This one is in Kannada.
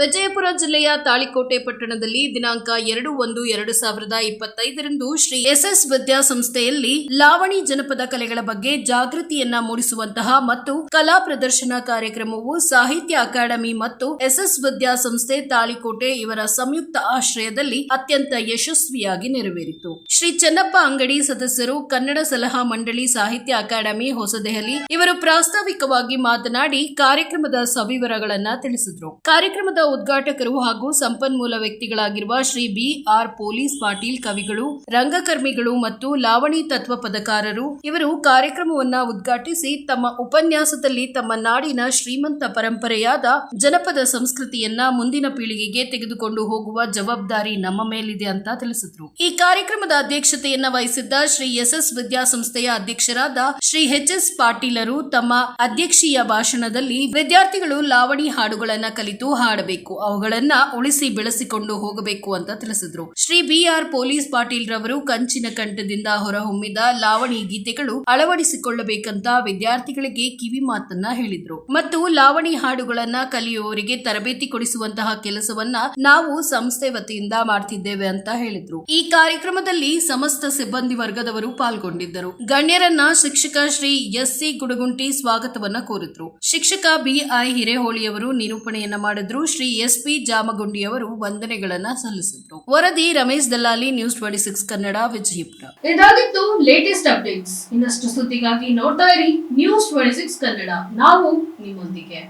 ವಿಜಯಪುರ ಜಿಲ್ಲೆಯ ತಾಳಿಕೋಟೆ ಪಟ್ಟಣದಲ್ಲಿ ದಿನಾಂಕ ಎರಡು ಒಂದು ಎರಡು ಸಾವಿರದ ಇಪ್ಪತ್ತೈದರಂದು ಶ್ರೀ ಎಸ್ಎಸ್ ವಿದ್ಯಾಸಂಸ್ಥೆಯಲ್ಲಿ ಲಾವಣಿ ಜನಪದ ಕಲೆಗಳ ಬಗ್ಗೆ ಜಾಗೃತಿಯನ್ನ ಮೂಡಿಸುವಂತಹ ಮತ್ತು ಕಲಾ ಪ್ರದರ್ಶನ ಕಾರ್ಯಕ್ರಮವು ಸಾಹಿತ್ಯ ಅಕಾಡೆಮಿ ಮತ್ತು ಎಸ್ಎಸ್ ವಿದ್ಯಾಸಂಸ್ಥೆ ತಾಳಿಕೋಟೆ ಇವರ ಸಂಯುಕ್ತ ಆಶ್ರಯದಲ್ಲಿ ಅತ್ಯಂತ ಯಶಸ್ವಿಯಾಗಿ ನೆರವೇರಿತು. ಶ್ರೀ ಚೆನ್ನಪ್ಪ ಅಂಗಡಿ ಸದಸ್ಯರು ಕನ್ನಡ ಸಲಹಾ ಮಂಡಳಿ ಸಾಹಿತ್ಯ ಅಕಾಡೆಮಿ ಹೊಸದೆಹಲಿ ಇವರು ಪ್ರಾಸ್ತಾವಿಕವಾಗಿ ಮಾತನಾಡಿ ಕಾರ್ಯಕ್ರಮದ ಸವಿವರಗಳನ್ನ ತಿಳಿಸಿದರು. ಕಾರ್ಯಕ್ರಮದ ಉದ್ಘಾಟಕರು ಹಾಗೂ ಸಂಪನ್ಮೂಲ ವ್ಯಕ್ತಿಗಳಾಗಿರುವ Shri B R police Patil ಕವಿಗಳು, ರಂಗಕರ್ಮಿಗಳು ಮತ್ತು ಲಾವಣಿ ತತ್ವ ಪದಕಾರರು ಇವರು ಕಾರ್ಯಕ್ರಮವನ್ನ ಉದ್ಘಾಟಿಸಿ ತಮ್ಮ ಉಪನ್ಯಾಸದಲ್ಲಿ ತಮ್ಮ ನಾಡಿನ ಶ್ರೀಮಂತ ಪರಂಪರೆಯಾದ ಜನಪದ ಸಂಸ್ಕೃತಿಯನ್ನ ಮುಂದಿನ ಪೀಳಿಗೆಗೆ ತೆಗೆದುಕೊಂಡು ಹೋಗುವ ಜವಾಬ್ದಾರಿ ನಮ್ಮ ಮೇಲಿದೆ ಅಂತ ತಿಳಿಸಿದ್ರು. ಈ ಕಾರ್ಯಕ್ರಮದ ಅಧ್ಯಕ್ಷತೆಯನ್ನ ವಹಿಸಿದ್ದ ಶ್ರೀ ಎಸ್ ಎಸ್ ವಿದ್ಯಾಸಂಸ್ಥೆಯ ಅಧ್ಯಕ್ಷರಾದ ಶ್ರೀ ಎಚ್ ಎಸ್ ಪಾಟೀಲರು ತಮ್ಮ ಅಧ್ಯಕ್ಷೀಯ ಭಾಷಣದಲ್ಲಿ ವಿದ್ಯಾರ್ಥಿಗಳು ಲಾವಣಿ ಹಾಡುಗಳನ್ನ ಕಲಿತು ಹಾಡಬೇಕು. ಅವುಗಳನ್ನ ಉಳಿಸಿ ಬೆಳೆಸಿಕೊಂಡು ಹೋಗಬೇಕು ಅಂತ ತಿಳಿಸಿದ್ರು. Shri B R police Patil ರವರು ಕಂಚಿನ ಕಂಠದಿಂದ ಹೊರಹೊಮ್ಮಿದ ಲಾವಣಿ ಗೀತೆಗಳು ಅಳವಡಿಸಿಕೊಳ್ಳಬೇಕಂತ ವಿದ್ಯಾರ್ಥಿಗಳಿಗೆ ಕಿವಿ ಮಾತನ್ನ ಹೇಳಿದ್ರು. ಮತ್ತು ಲಾವಣಿ ಹಾಡುಗಳನ್ನ ಕಲಿಯುವವರಿಗೆ ತರಬೇತಿ ಕೊಡಿಸುವಂತಹ ಕೆಲಸವನ್ನ ನಾವು ಸಂಸ್ಥೆ ವತಿಯಿಂದ ಮಾಡ್ತಿದ್ದೇವೆ ಅಂತ ಹೇಳಿದ್ರು. ಈ ಕಾರ್ಯಕ್ರಮದಲ್ಲಿ ಸಮಸ್ತ ಸಿಬ್ಬಂದಿ ವರ್ಗದವರು ಪಾಲ್ಗೊಂಡಿದ್ದರು. ಗಣ್ಯರನ್ನ ಶಿಕ್ಷಕ ಶ್ರೀ ಎಸ್ ಸಿ ಗುಡಗುಂಟಿ ಸ್ವಾಗತವನ್ನ ಕೋರಿದ್ರು. ಶಿಕ್ಷಕ ಬಿಐ ಹಿರೇಹೋಳಿಯವರು ನಿರೂಪಣೆಯನ್ನ ಮಾಡಿದ್ರು. ಶ್ರೀ ಎಸ್ ಪಿ ಜಾಮಗುಂಡಿಯವರು ವಂದನೆಗಳನ್ನ ಸಲ್ಲಿಸಿದ್ರು. ವರದಿ Ramesh Dallali news twenty six Kannada, Vijayapura. ಇದಾಗಿತ್ತು ಲೇಟೆಸ್ಟ್ ಅಪ್ಡೇಟ್ಸ್ ಇನ್ನಷ್ಟು ಸುದ್ದಿಗಾಗಿ ನೋಡ್ತಾ ಇರಿ ನ್ಯೂಸ್ ಟ್ವೆಂಟಿ ಸಿಕ್ಸ್ ಕನ್ನಡ. ನಾವು ನಿಮ್ಮೊಂದಿಗೆ.